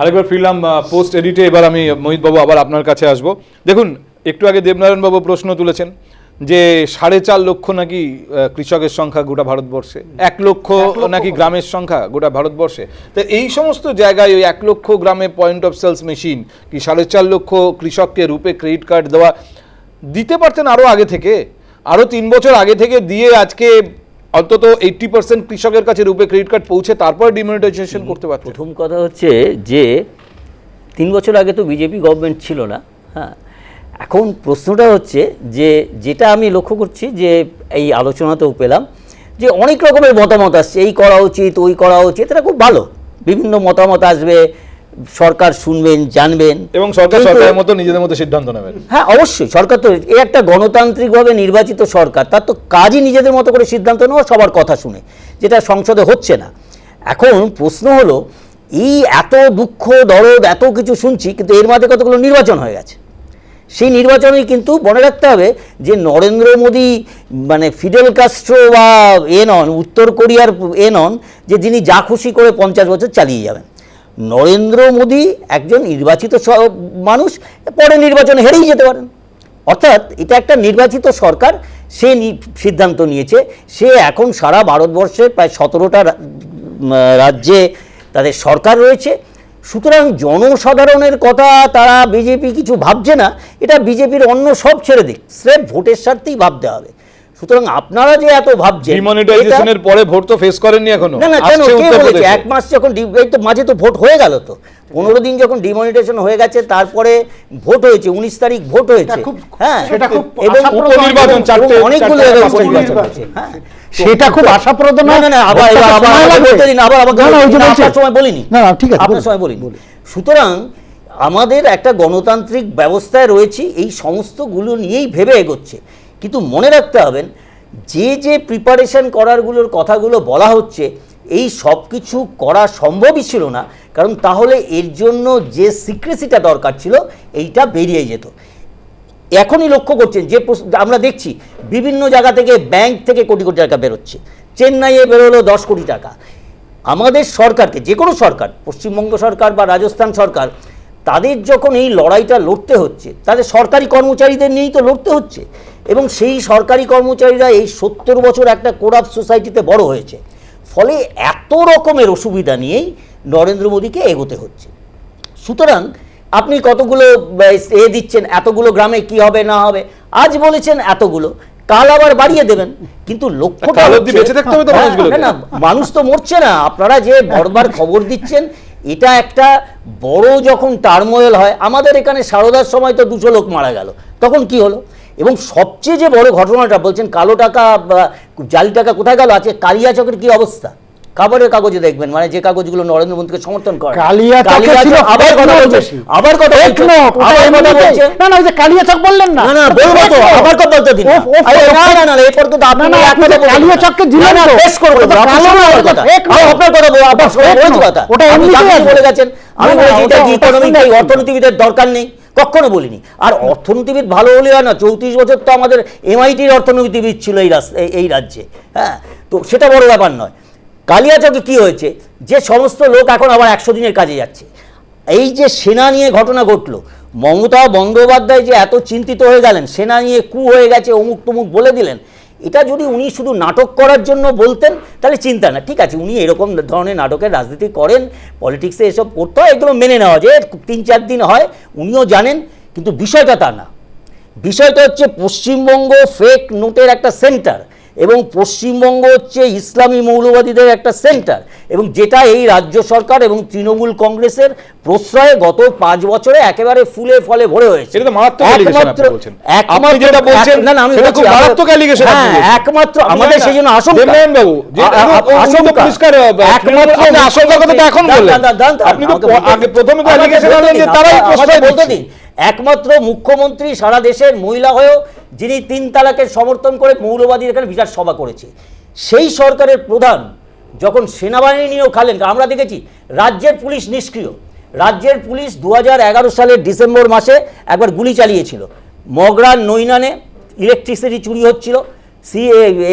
আরেকবার ফিরলাম পোস্ট এডিটে এবার আমি মোহিত বাবু আবার আপনার কাছে আসব। দেখুন একটু আগে দেবনারায়ণ বাবু প্রশ্ন তুলেছেন যে সাড়ে চার লক্ষ নাকি কৃষকের সংখ্যা গোটা ভারতবর্ষে? এক লক্ষ নাকি গ্রামের সংখ্যা গোটা ভারতবর্ষে? তো এই সমস্ত জায়গায় ওই এক লক্ষ গ্রামে পয়েন্ট অফ সেলস মেশিন কি সাড়ে চার লক্ষ কৃষককে রূপে ক্রেডিট কার্ড দেওয়া দিতে পারতেন আরও আগে থেকে? আরও তিন বছর আগে থেকে দিয়ে আজকে অন্তত এইট্টি পার্সেন্ট কৃষকের কাছে রূপে ক্রেডিট কার্ড পৌঁছে তারপর ডিমনিটাইজেশন করতে পারতেন প্রথম কথা হচ্ছে যে, তিন বছর আগে তো বিজেপি গভর্নমেন্ট ছিল না হ্যাঁ? এখন প্রশ্নটা হচ্ছে যে, যেটা আমি লক্ষ্য করছি যে, এই আলোচনাতেও পেলাম, যে অনেক রকমের মতামত আসছে, এই করা উচিত, ওই করা উচিত, এটা খুব ভালো। বিভিন্ন মতামত আসবে সরকার শুনবেন জানবেন। এবং সরকার সরকারের মতো নিজেদের মতো সিদ্ধান্ত নেবেন। হ্যাঁ অবশ্যই। সরকার তো এই একটা গণতান্ত্রিকভাবে নির্বাচিত সরকার তার তো কাজই নিজেদের মতো করে সিদ্ধান্ত নেওয়া সবার কথা শুনে যেটা সংসদে হচ্ছে না। এখন প্রশ্ন হলো এই এত দুঃখ দরদ এত কিছু শুনছি কিন্তু এর মাঝে কতগুলো নির্বাচন হয়ে গেছে? সেই নির্বাচনেই কিন্তু মনে রাখতে হবে যে নরেন্দ্র মোদী মানে ফিডেল কাস্ট্রো বা এ নন উত্তর কোরিয়ার এ নন যে যিনি যা খুশি করে পঞ্চাশ বছর চালিয়ে যাবেন। নরেন্দ্র মোদী একজন নির্বাচিত মানুষ, পরে নির্বাচনে হেরেই যেতে পারেন। অর্থাৎ এটা একটা নির্বাচিত সরকার, সে সিদ্ধান্ত নিয়েছে, সে এখন সারা ভারতবর্ষে প্রায় সতেরোটা রাজ্যে তাদের সরকার রয়েছে। সুতরাং জনসাধারণের কথা তারা বিজেপি কিছু ভাবছে না, এটা বিজেপির অন্য সব ছেড়ে দিক। স্রেফ ভোটের স্বার্থেই ভাবতে হবে। সুতরাং আপনারা যে এত ভাবছেন ডিমনিটাইজেশনের পরে ভোট তো ফেস করেননি এখনও। না না কেন? কে বলেছে? এক মাস যখন ডি- এই তো মাঝে তো ভোট হয়ে গেল তো। পনেরো দিন যখন ডিমনিটেশন হয়ে গেছে তারপরে ভোট হয়েছে উনিশ তারিখ ভোট হয়েছে। হ্যাঁ? সেটা খুব এবং উপনির্বাচন চারটে অনেকগুলো উপনির্বাচন হয়েছে হ্যাঁ। সেটা খুব আশাপ্রদ না না না আবার আবার সময় বলতে দিন আবার। আপনার সময় বলিনি। না, না, ঠিক আছে, আপনার সময় বলিনি বলুন। সুতরাং আমাদের একটা গণতান্ত্রিক ব্যবস্থায় রয়েছি এই সমস্তগুলো নিয়েই ভেবে এগোচ্ছে। কিন্তু মনে রাখতে হবেন যে যে প্রিপারেশন করারগুলোর কথাগুলো বলা হচ্ছে, এই সব কিছু করা সম্ভবই ছিল না। কারণ তাহলে এর জন্য যে সিক্রেসিটা দরকার ছিল, এইটা বেরিয়ে যেত। এখনই লক্ষ্য করছেন, যে আমরা দেখছি, বিভিন্ন জায়গা থেকে ব্যাংক থেকে কোটি কোটি টাকা বেরোচ্ছে। চেন্নাইয়ে বেরোলো দশ কোটি টাকা। আমাদের সরকারকে যে কোনো সরকার, পশ্চিমবঙ্গ সরকার বা রাজস্থান সরকার তাদের যখন এই লড়াইটা লড়তে হচ্ছে তাদের সরকারি কর্মচারীদের নিয়েই তো লড়তে হচ্ছে এবং সেই সরকারি কর্মচারীরা এই সত্তর বছর একটা কোরাপ সোসাইটিতে বড় হয়েছে ফলে এত রকমের অসুবিধা নিয়েই নরেন্দ্র মোদীকে এগোতে হচ্ছে। সুতরাং আপনি কতগুলো এ দিচ্ছেন এতগুলো গ্রামে কি হবে না হবে আজ বলেছেন এতগুলো কাল আবার বাড়িয়ে দেবেন কিন্তু লক্ষ্যটা হ্যাঁ, না, মানুষ তো মরছে না আপনারা যে বরবার খবর দিচ্ছেন এটা একটা বড় যখন টার্মোয়েল হয়, আমাদের এখানে সারদার সময় তো দুশো লোক মারা গেল। তখন কি হলো? এবং সবচেয়ে যে বড় ঘটনাটা বলছেন, কালো টাকা বা জালি টাকা কোথায় গেল? আছে কালিয়াচকের কি অবস্থা? খবরের কাগজে দেখবেন মানে যে কাগজগুলো নরেন্দ্র মোদীকে সমর্থন করে। কালিয়াচকে ছিল আবার কথা বলছেন বেশি। আবার কথা এক বলছেন আবার কথা বলছেন না না ওই যে কালিয়াচক বললেন না। না না বলব তো আবার কথা বলতে দিন। আরে, না না না এরপর কিন্তু আপনি না, এক আপনি কথা তো কালিয়া চককে দিলেন না, বেশ করব ওটা আপনি কালো না, কথা। আপনার কথা বলব আপনার বলছি নোট। কথা ওটা এমনিতেই। বলে গেছেন। আমি বলেছি এটা কি ইকোনমিক অর্থনীতিবিদের দরকার নেই কখনো বলিনি। আর অর্থনীতিবিদ ভালো হলে হয় না চৌত্রিশ বছর তো আমাদের এমআইটির অর্থনীতিবিদ ছিল এই রাজ্যে। হ্যাঁ তো সেটা বড় ব্যাপার নয়। কালিয়াচকে কি হয়েছে? যে সমস্ত লোক এখন আবার একশো দিনের কাজে যাচ্ছে। এই যে সেনা নিয়ে ঘটনা ঘটলো, মমতা বন্দ্যোপাধ্যায় যে এত চিন্তিত হয়ে গেলেন, সেনা নিয়ে কু হয়ে গেছে, অমুক তমুক বলে দিলেন, এটা যদি উনি শুধু নাটক করার জন্য বলতেন, তাহলে চিন্তা না। ঠিক আছে, উনি এরকম ধরনের নাটকের রাজনীতি করেন, পলিটিক্সে এসব করতে হয়, এগুলো মেনে নেওয়া যায় তিন চার দিন হয়, উনিও জানেন, কিন্তু বিষয়টা তা না। বিষয়টা হচ্ছে পশ্চিমবঙ্গ ফেক নোটের একটা সেন্টার এবং পশ্চিমবঙ্গ হচ্ছে ইসলামী মৌলবাদীদের একটা সেন্টার এবং যেটা এই রাজ্য সরকার এবং তৃণমূল কংগ্রেসের প্রশ্রয়ে গত পাঁচ বছরে একেবারে ফুলে ফলে ভরে হয়েছে। হ্যাঁ, আমাদের সেই জন্য একমাত্র মুখ্যমন্ত্রী সারা দেশের মহিলা হয়েও যিনি তিন তালাকের সমর্থন করে মৌলবাদীর এখানে বিচার সভা করেছে। সেই সরকারের প্রধান যখন সেনাবাহিনী নিয়েও খালেন, আমরা দেখেছি রাজ্যের পুলিশ নিষ্ক্রিয়। রাজ্যের পুলিশ দু হাজার এগারো সালের ডিসেম্বর মাসে একবার গুলি চালিয়েছিল। মগরার নৈনানে ইলেকট্রিসিটি চুরি হচ্ছিল, সি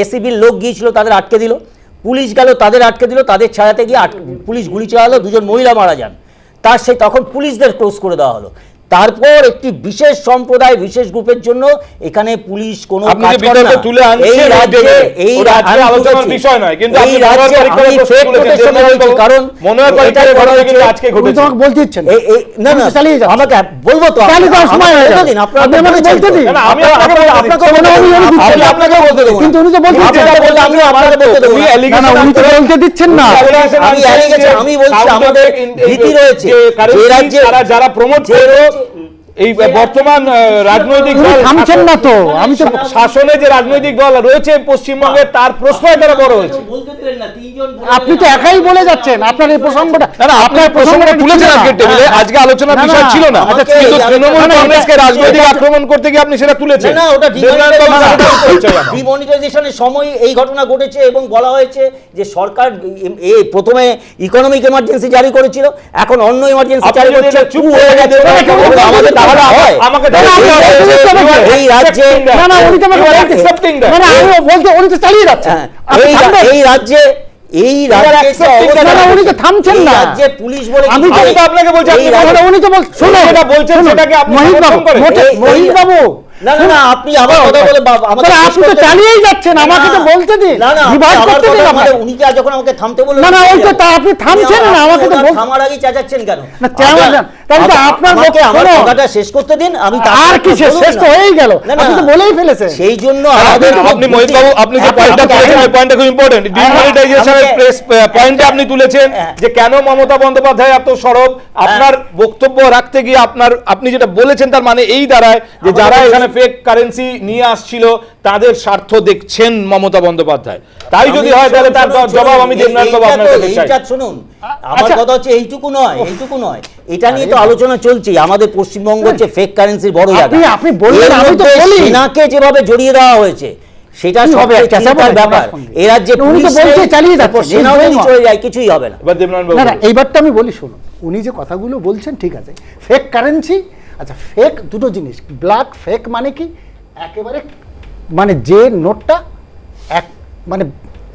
এসিবির লোক গিয়েছিল, তাদের আটকে দিল। পুলিশ গেল, তাদের আটকে দিল, তাদের ছায়াতে গিয়ে পুলিশ গুলি চালালো, দুজন মহিলা মারা যান। তার সেই তখন পুলিশদের ক্লোজ করে দেওয়া হলো। তারপর একটি বিশেষ সম্প্রদায় বিশেষ গ্রুপের জন্য এখানে পুলিশ কোনো কাজ করে না। তুলে এই রাজ্যে এই রাজ্যে আমি আলোচনার বিষয় নয়, কিন্তু আপনি রাজ্যে আমি প্রশ্ন fake তুলেছেন, protection দেবনাথ বলছি, কারণ মনোহর এটাই পারিক্করের ঘটনা কিন্তু আজকে ঘটেছে তোমাকে বলতে দিচ্ছেন এই- এই- না না চালিয়ে যান। আমাকে বলব তো চালিয়ে যাওয়ার সময় হয়ে যাবে। বলতে দিন, আপনারা আপনি বলতে দিন। না, না, আমি আপনাকে আপনাকে বলতে উনি- উনি দিচ্ছেন। আমি আপনাকে বলতে দেবো না। কিন্তু উনি তো বলতে দিচ্ছেন। যেটা বললেন, আমি আপনাকে বলতে দেবো উনি না। allegation না, না, উনি তো বলতে দিচ্ছেন না। আমি আনছেন আমি বলছি আমাদের ভীতি রয়েছে। যে রাজ্যে- যারা প্রমোট এই বর্তমান রাজনৈতিক দল থামছেন না তো আমি তো শাসনে যে রাজনৈতিক দল রয়েছে পশ্চিমবঙ্গে তার প্রশ্নই তারা বড় হয়েছে। আপনি তো একাই বলে যাচ্ছেন আপনার এই প্রসঙ্গটা না না আপনার প্রসঙ্গটা তুলেছেন আজকে টেবিলে আজকে আলোচনার বিষয় ছিল না। আমাকে কিন্তু এই- তৃণমূল কংগ্রেসকে রাজনৈতিক আক্রমণ করতে গিয়ে আপনি সেটা তুলেছেন। না, না, ওটা। ডিমনিটাইজেশনের সময় এই ঘটনা ঘটেছে এবং বলা হয়েছে যে সরকার এ- এ প্রথমে ইকোনমিক এমার্জেন্সি জারি করেছিল এখন অন্য এমার্জেন্সি জারি করছে চুপ করে গেছে। আমাদের হয় আমাকে। এই রাজ্যে- না না উনি তো আমি বলতে উনি চালিয়ে যাচ্ছেন এই রাজ্যে এই না, না, উনি তো থামছেন না। রাজ্যে পুলিশ বলে আমি তো-। আপনাকে বলছি, আপনি উনি তো শুনুন যেটা বলছেন সেটাকে আপনি মহিত বাবু না না না আপনি আবার কথা বলে আমাকে আপনি তো চালিয়েই যাচ্ছেন আমাকে তো বলতে দিন। না না আপনি বিভাগ আবার করতে দিন আমাকে। উনি কি আজ যখন আমাকে থামতে বললেন না, না, ওই তো আপনি থামছেন না, আমাকে তো থামার আগেই চেঁচাচ্ছেন কেন? না, আচ্ছা, সাহেব, তাহলে তো আমা- আপনার আমাকে বক্তব্য- আমার শোনো। কথাটা শেষ করতে দিন আমি আর কি শেষ? তো হয়েই গেল। না, না, আপনি তো বলেই ফেলেছেন। সেই জন্য আমাদের আপনি- আপনি মহিত বাবু আপনি যে পয়েন্টটা তুলেছেন ওই পয়েন্টটা খুব ইম্পর্টেন্ট ডিমনিটাইজেশনের প্রেস পয়েন্টে আপনি তুলেছেন হ্যাঁ। যে কেন মমতা বন্দ্যোপাধ্যায় এত সরব? আপনার বক্তব্য রাখতে গিয়ে আপনার আপনি যেটা বলেছেন তার মানে এই দাঁড়ায় যে যারা এখানে ফেক কারেন্সি নিয়ে আসছিল তাদের স্বার্থ দেখছেন মমতা বন্দ্যোপাধ্যায়। তাই যদি হয় তাহলে তার জবাব আমি দেবনাথ বাবু আপনার কাছে চাই। শুনুন। আমার আচ্ছা। কথা হচ্ছে এইটুকু নয় এইটুকু নয়। এটা নিয়ে তো আলোচনা চলছে আমাদের পশ্চিমবঙ্গ হচ্ছে ফেক কারেন্সির বড় জায়গা। আপনি- আপনি বললেন, আমি তো বলি। সেনাকে যেভাবে জড়িয়ে দেওয়া হয়েছে সেটা চিন্তার নাকি ব্যাপার। ওনার সঙ্গে? এ রাজ্যে উনি তো বলছে চালিয়ে is যদি going চলে যায় কিছুই হবে না। এবার দেবনাথ বাবু না না এইবারটা আমি বলি শুনুন। উনি যে কথাগুলো বলছেন ঠিক আছে। ফেক কারেন্সি আচ্ছা ফেক দুটো জিনিস। ব্ল্যাক ফেক মানে কি? একেবারে মানে যে নোটটা এক মানে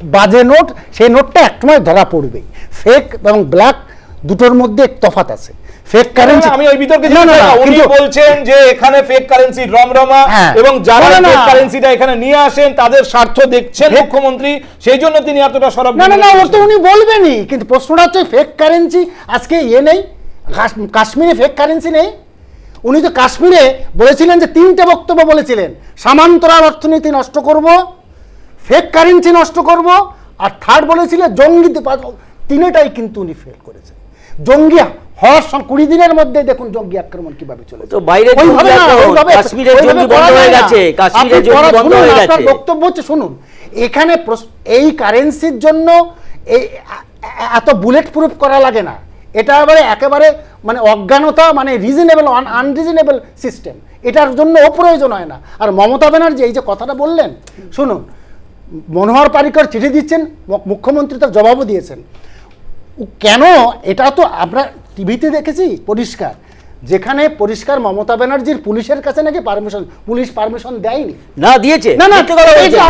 বাজে নোট সেই নোটটা একসময় ধরা পড়বেই। ফেক এবং ব্ল্যাক দুটোর মধ্যে তফাত আছে ফেক কারেন্সি আমি ওই বিতর্কে না না। উনি বলছেন যে এখানে ফেক কারেন্সি রমরমা হ্যাঁ। এবং যারা ফেক কারেন্সিটা এখানে নিয়ে আসেন তাদের স্বার্থ দেখছেন মুখ্যমন্ত্রী সেই জন্য তিনি এতটা সরব না না না ওর তো উনি বলবেনই কিন্তু প্রশ্নটা হচ্ছে ফেক কারেন্সি আজকে ইয়ে নেই কাশ্মীরে ফেক কারেন্সি নেই উনি তো কাশ্মীরে বলেছিলেন যে তিনটে বক্তব্য বলেছিলেন সামান্তরাল অর্থনীতি নষ্ট করব ফেক কারেন্সি নষ্ট করব আর থার্ড বলেছিলেন জঙ্গি তিনটাই কিন্তু উনি ফেল করেছেন জঙ্গি হওয়ার কুড়ি দিনের মধ্যে দেখুন জঙ্গি আক্রমণ কীভাবে চলেছে। তো বাইরে জঙ্গি ওইভাবে না, আক্রমণ, ওইভাবে- কাশ্মীরের জঙ্গি বন্ধ হয়ে গেছে, কাশ্মীরের জঙ্গি বন্ধ হয়ে গেছে। বক্তব্য হচ্ছে শুনুন এখানে এই কারেন্সির জন্য এই এত বুলেট প্রুফ করা লাগে না। এটা এবারে একেবারে মানে অজ্ঞানতা মানে রিজনেবল আনরিজনেবল সিস্টেম এটার জন্য অপ্রয়োজন হয় না। আর মমতা ব্যানার্জি এই যে কথাটা বললেন শুনুন মনোহর পারিকর চিঠি দিচ্ছেন মুখ্যমন্ত্রী তার জবাবও দিয়েছেন। কেন? এটা তো আমরা টিভিতে দেখেছি পরিষ্কার। যেখানে পরিষ্কার মমতা ব্যানার্জির পুলিশের কাছে নাকি পারমিশন পুলিশ পারমিশন দেয়নি? না দিয়েছে। না, না,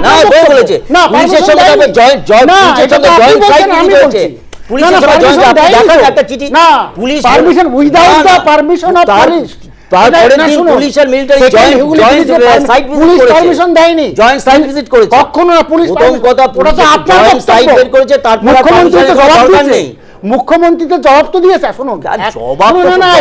না বলেছে। না, পুলিশের সঙ্গে তবে জয় সাইড আমি বলছি। পুলিশের সঙ্গে জয়। একটা চিঠি। না, police permission without the permission of permission of তার- police। তারপরের না, দিন পুলিশ আর মিলিটারি জয়েন্ট পুলিশ পারমিশন দেয়নি। জয়েন্ট সাইড ভিজিট করেছে। কখনো না পুলিশ প্রথম কথা ওটা তো আপনার বক্তব্য। বের করেছে তারপর মুখ্যমন্ত্রী তো জবাব দিয়েছে। মুখ্যমন্ত্রী তো জবাব তো দিয়েছে শুনুন। জবাব না, না,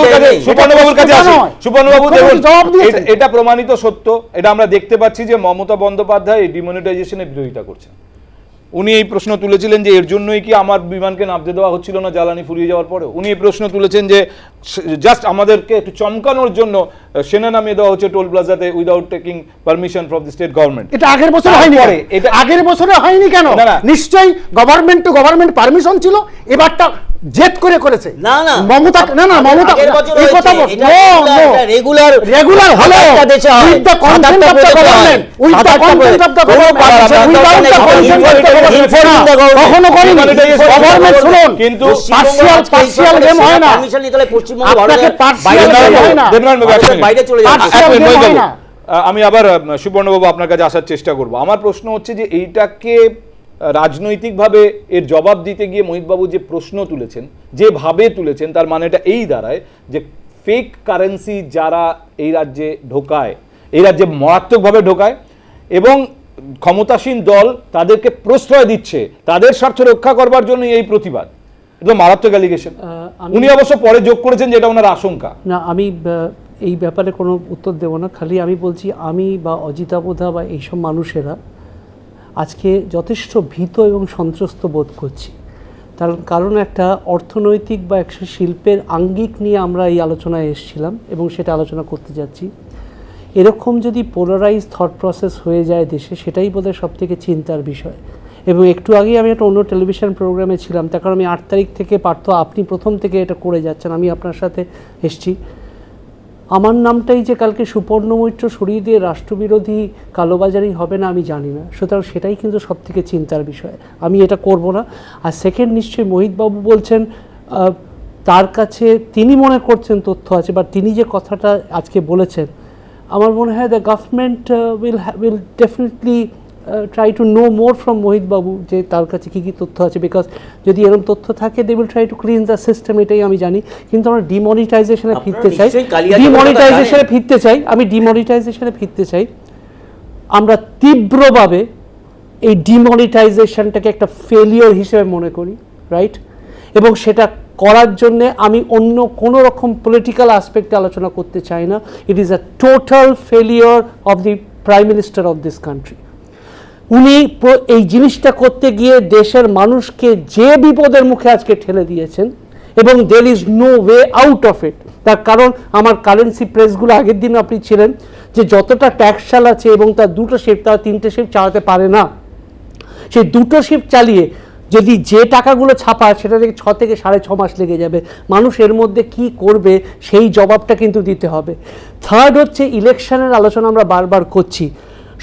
মধ্যে কাছে। সুবর্ণবাবু দেখুন জবাব দিয়েছেন। এটা- এটা প্রমাণিত সত্য। এটা আমরা দেখতে পাচ্ছি যে মমতা বন্দ্যোপাধ্যায় এই ডিমনিটাইজেশনের বিরোধিতা করছেন। উনি এই প্রশ্ন তুলেছিলেন যে এর জন্যই কি আমার বিমানকে নামতে দেওয়া হচ্ছিল না জ্বালানি ফুরিয়ে যাওয়ার পরে উনি এই প্রশ্ন তুলেছেন যে জাস্ট আমাদেরকে একটু চমকানোর জন্য সেনা নামিয়ে দেওয়া হচ্ছে toll প্লাজাতে without taking permission from the state government এটা আগের বছরে হয়নি এটা- আগের বছরে হয়নি কেন। নিশ্চয়ই গভর্নমেন্ট টু গভর্নমেন্ট পারমিশন ছিল এবারটা জেদ করে করেছে। না না। মমতা না না মমতা এই কথা বল এটা নো নো এটা regular রেগুলার হলো। হয়। With the consent of the government with the consent of the government without the consent of the. কখনো করেনি। গভর্নমেন্ট শুনুন। কিন্তু পার্সিয়াল পার্সিয়াল গেম হয় না। পারমিশন নিতে হলে পশ্চিমবঙ্গ বাইরে চলে যাবে। আহ, আমি আবার সুবর্ণবাবু আপনার কাছে আসার চেষ্টা করব। আমার প্রশ্ন হচ্ছে যে এইটাকে রাজনৈতিকভাবে এর জবাব দিতে গিয়ে মোহিতবাবু যে প্রশ্ন তুলেছেন যেভাবে তুলেছেন তার মানেটা এই দাঁড়ায় যে ফেক কারেন্সি যারা এই রাজ্যে ঢোকায় এই রাজ্যে মারাত্মকভাবে ঢোকায় এবং ক্ষমতাসীন দল তাদেরকে প্রশ্রয় দিচ্ছে তাদের স্বার্থ রক্ষা করবার জন্য এই প্রতিবাদ। একদম মারাত্মক অ্যালিগেশন উনি অবশ্য পরে যোগ করেছেন যেটা ওনার আশঙ্কা। না আমি এই ব্যাপারে কোনো উত্তর দেব না। খালি আমি বলছি আমি বা অজিতাবোধা বা এইসব মানুষেরা আজকে যথেষ্ট ভীত এবং সন্ত্রস্ত বোধ করছি। তার কারণ একটা অর্থনৈতিক বা একটা শিল্পের আঙ্গিক নিয়ে আমরা এই আলোচনায় এসেছিলাম এবং সেটা আলোচনা করতে যাচ্ছি। এরকম যদি পোলারাইজ থট প্রসেস হয়ে যায় দেশে, সেটাই বোধহয় সব থেকে চিন্তার বিষয়। এবং একটু আগেই আমি একটা অন্য টেলিভিশন প্রোগ্রামে ছিলাম, তার কারণ আমি আট তারিখ থেকে পার্থ আপনি প্রথম থেকে এটা করে যাচ্ছেন, আমি আপনার সাথে এসছি। আমার নামটাই যে কালকে সুপর্ণ মৈত্র সরিয়ে দিয়ে রাষ্ট্রবিরোধী কালোবাজারি হবে না, আমি জানি না। সুতরাং সেটাই কিন্তু সব থেকে চিন্তার বিষয়। আমি এটা করব না। আর সেকেন্ড নিশ্চয়ই মোহিতবাবু বলছেন তার কাছে তিনি মনে করছেন তথ্য আছে বা তিনি যে কথাটা আজকে বলেছেন আমার মনে হয় the government will will definitely try to know more from Mohit Babu যে তার কাছে কী কী তথ্য আছে বিকজ যদি এরকম তথ্য থাকে they will try to clean the system এটাই আমি জানি। কিন্তু আমরা ডিমনিটাইজেশনে ফিরতে চাই। ডিমনিটাইজেশনে ফিরতে চাই। আমি ডিমনিটাইজেশনে ফিরতে চাই। আমরা তীব্রভাবে এই ডিমনিটাইজেশনটাকে একটা ফেলিওর হিসেবে মনে করি রাইট এবং সেটা করার জন্যে আমি অন্য কোনো রকম পলিটিক্যাল আসপেক্টে আলোচনা করতে চাই না। It is a total failure of the prime minister of this country উনি এই জিনিসটা করতে গিয়ে দেশের মানুষকে যে বিপদের মুখে আজকে ঠেলে দিয়েছেন এবং there is no way out of it তার কারণ আমার কারেন্সি প্রেসগুলো আগের দিন আপনি ছিলেন যে যতটা ট্যাক্স চালাচ্ছে এবং তার দুটো শিফট তার তিনটে শিফট চালাতে পারে না। সেই দুটো শিফট চালিয়ে যদি যে টাকাগুলো ছাপা সেটা থেকে ছ থেকে সাড়ে ছ মাস লেগে যাবে। মানুষ এর মধ্যে কি করবে সেই জবাবটা কিন্তু দিতে হবে। থার্ড হচ্ছে ইলেকশনের আলোচনা আমরা বারবার করছি।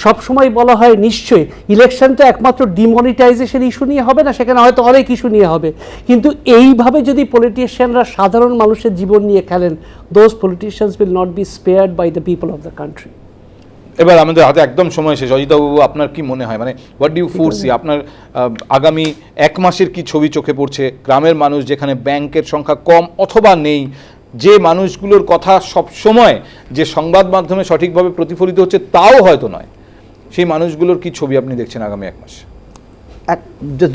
সবসময় বলা হয় নিশ্চয়ই, ইলেকশন তো একমাত্র ডিমনিটাইজেশন ইস্যু নিয়ে হবে না, সেখানে হয়তো অনেক ইস্যু নিয়ে হবে। কিন্তু এইভাবে যদি পলিটিশিয়ানরা সাধারণ মানুষের জীবন নিয়ে খেলেন those politicians will not be spared by the people of the country এবার আমাদের হাতে একদম সময় শেষ। অজিতাবাবু আপনার কি মনে হয়? মানে হোয়াট ডু ফোরসি আপনার আগামী এক মাসের কি ছবি চোখে পড়ছে? গ্রামের মানুষ যেখানে ব্যাংকের সংখ্যা কম অথবা নেই যে মানুষগুলোর কথা সব সময় যে সংবাদ মাধ্যমে সঠিকভাবে প্রতিফলিত হচ্ছে তাও হয়তো নয়। সেই মানুষগুলোর কি ছবি আপনি দেখছেন আগামী এক মাস? এক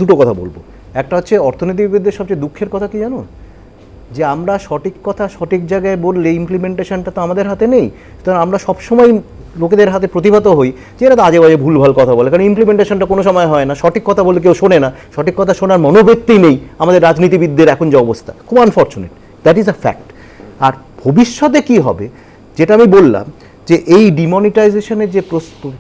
দুটো কথা বলব। একটা হচ্ছে অর্থনীতিবিদদের সবচেয়ে দুঃখের কথা কি জানো যে আমরা সঠিক কথা সঠিক জায়গায় বললে ইমপ্লিমেন্টেশনটা তো আমাদের হাতে নেই। সুতরাং আমরা সবসময় লোকেদের হাতে প্রতিভাত হই যে এরা তো আজে বাজে ভুলভাল কথা বলে। কারণ ইমপ্লিমেন্টেশনটা কোনো সময় হয় না। সঠিক কথা বলে কেউ শোনে না। সঠিক কথা শোনার মনোবৃত্তি নেই আমাদের রাজনীতিবিদদের এখন যে অবস্থা। খুব unfortunate that is a fact আর ভবিষ্যতে কি হবে? যেটা আমি বললাম যে এই ডিমনিটাইজেশনের যে প্রস্তুত,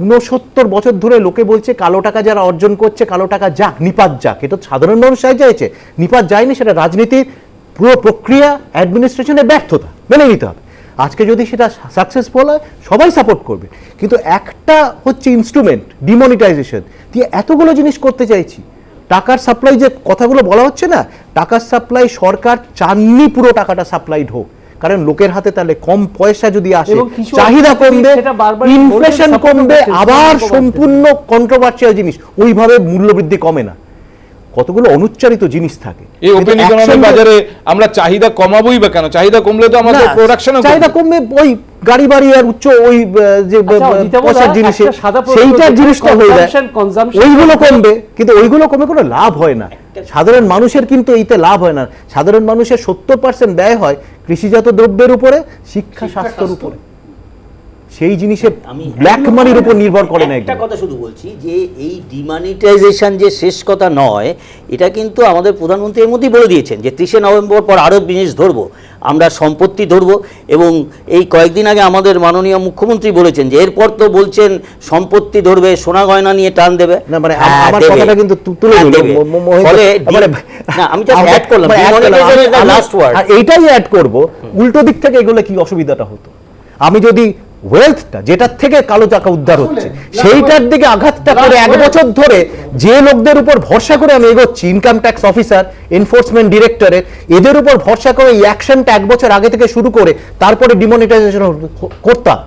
ঊনসত্তর বছর ধরে লোকে বলছে কালো টাকা যারা অর্জন করছে, কালো টাকা যাক, নিপাত যাক। এটা সাধারণ মানুষ চাই চাইছে। নিপাত যায়নি সেটা রাজনীতির পুরো প্রক্রিয়া অ্যাডমিনিস্ট্রেশনের ব্যর্থতা। মেনে নিতে হবে। আজকে যদি সেটা সাকসেসফুল হয় সবাই সাপোর্ট করবে। কিন্তু একটা হচ্ছে ইনস্ট্রুমেন্ট ডিমনিটাইজেশন দিয়ে এতগুলো জিনিস করতে চাইছি টাকার সাপ্লাই যে কথাগুলো বলা হচ্ছে না টাকার সাপ্লাই সরকার চাননি পুরো টাকাটা সাপ্লাইড হোক। কারণ লোকের হাতে তাহলে কম পয়সা যদি আসে চাহিদা কমবে ইনফ্লেশন কমবে আবার সম্পূর্ণ কন্ট্রোভার্সিয়াল জিনিস। ওইভাবে মূল্যবৃদ্ধি কমে না। কতগুলো অনুচ্চারিত জিনিস থাকে। এই ওপেন ইকোনমিক বাজারে আমরা চাহিদা কমাবোই বা কেন? চাহিদা কমলে তো আমাদের না, প্রোডাকশনও চাহিদা কমবে ওই গাড়ি বাড়ি আর উচ্চ ওই যে আচ্ছা, পয়সার জিনিসে সেইটার জিনিসটা হয়ে যায়। ওইগুলো কমবে। কিন্তু ওইগুলো কমে কোনো লাভ হয় না। সাধারণ মানুষের কিন্তু এইতে লাভ হয় না। সাধারণ মানুষের সত্তর পার্সেন্ট ব্যয় হয় কৃষিজাত দ্রব্যের উপরে শিক্ষা স্বাস্থ্যের উপরে। সেই জিনিসে আমি ব্ল্যাক মানির উপর নির্ভর করে না একটা কথা শুধু বলছি যে এই ডিমানিটাইজেশন যে শেষ কথা নয় এটা কিন্তু আমাদের প্রধানমন্ত্রী এর মধ্যেই বলে দিয়েছেন যে ত্রিশে নভেম্বর পর আরও জিনিস ধরবো আমরা সম্পত্তি ধরবো এবং এই কয়েকদিন আগে আমাদের মাননীয় মুখ্যমন্ত্রী বলেছেন যে এরপর তো বলছেন সম্পত্তি ধরবে সোনা গয়না নিয়ে টান দেবে। না, মানে হ্যাঁ, আমার কথাটা কিন্তু তুলে হ্যাঁ, ফলে মানে- না আমি জাস্ট অ্যাড করলাম। word আর এইটাই অ্যাড করব। উল্টো দিক থেকে এগুলো কি অসুবিধাটা হতো? আমি যদি ওয়েলথটা যেটার থেকে কালো টাকা উদ্ধার হচ্ছে সেইটার দিকে আঘাতটা করে এক বছর ধরে যে লোকদের উপর ভরসা করে আমি এগোচ্ছি ইনকাম ট্যাক্স অফিসার এনফোর্সমেন্ট ডিরেক্টরের এদের উপর ভরসা করে এই অ্যাকশনটা এক বছর আগে থেকে শুরু করে তারপরে ডিমনিটাইজেশন করতাম।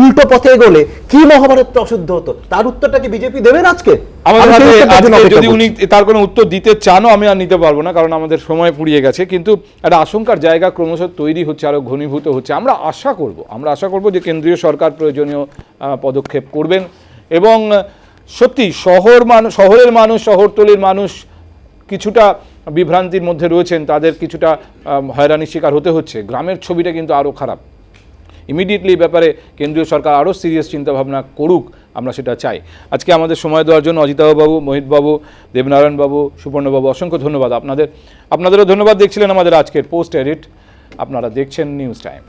উল্টো পথে এগোলে কি মহাভারতটা অশুদ্ধ হতো? তার উত্তরটা কি বিজেপি দেবেন আজকে? যদি উনি তার কোনো উত্তর দিতে চানও আমি আর নিতে পারব না কারণ আমাদের সময় ফুরিয়ে গেছে। কিন্তু একটা আশঙ্কার জায়গা ক্রমশ তৈরি হচ্ছে আরও ঘনীভূত হচ্ছে। আমরা আশা করব আমরা আশা করব যে কেন্দ্রীয় সরকার প্রয়োজনীয় পদক্ষেপ করবেন। এবং সত্যি শহর মানুষ শহরের মানুষ শহরতলির মানুষ কিছুটা বিভ্রান্তির মধ্যে রয়েছেন তাদের কিছুটা হয়রানির শিকার হতে হচ্ছে। গ্রামের ছবিটা কিন্তু আরও খারাপ। ইমিডিয়েটলি ব্যাপারে কেন্দ্রীয় সরকার আরও সিরিয়াস চিন্তাভাবনা করুক, আমরা সেটা চাই। আজকে আমাদের সময় দেওয়ার জন্য অজিতাবাবু, মোহিতবাবু, দেবনারায়ণবাবু, সুপর্ণবাবু অসংখ্য ধন্যবাদ আপনাদের। আপনাদেরও ধন্যবাদ দেখছিলেন আমাদের আজকের পোস্ট এডিট। আপনারা দেখছেন নিউজ টাইম।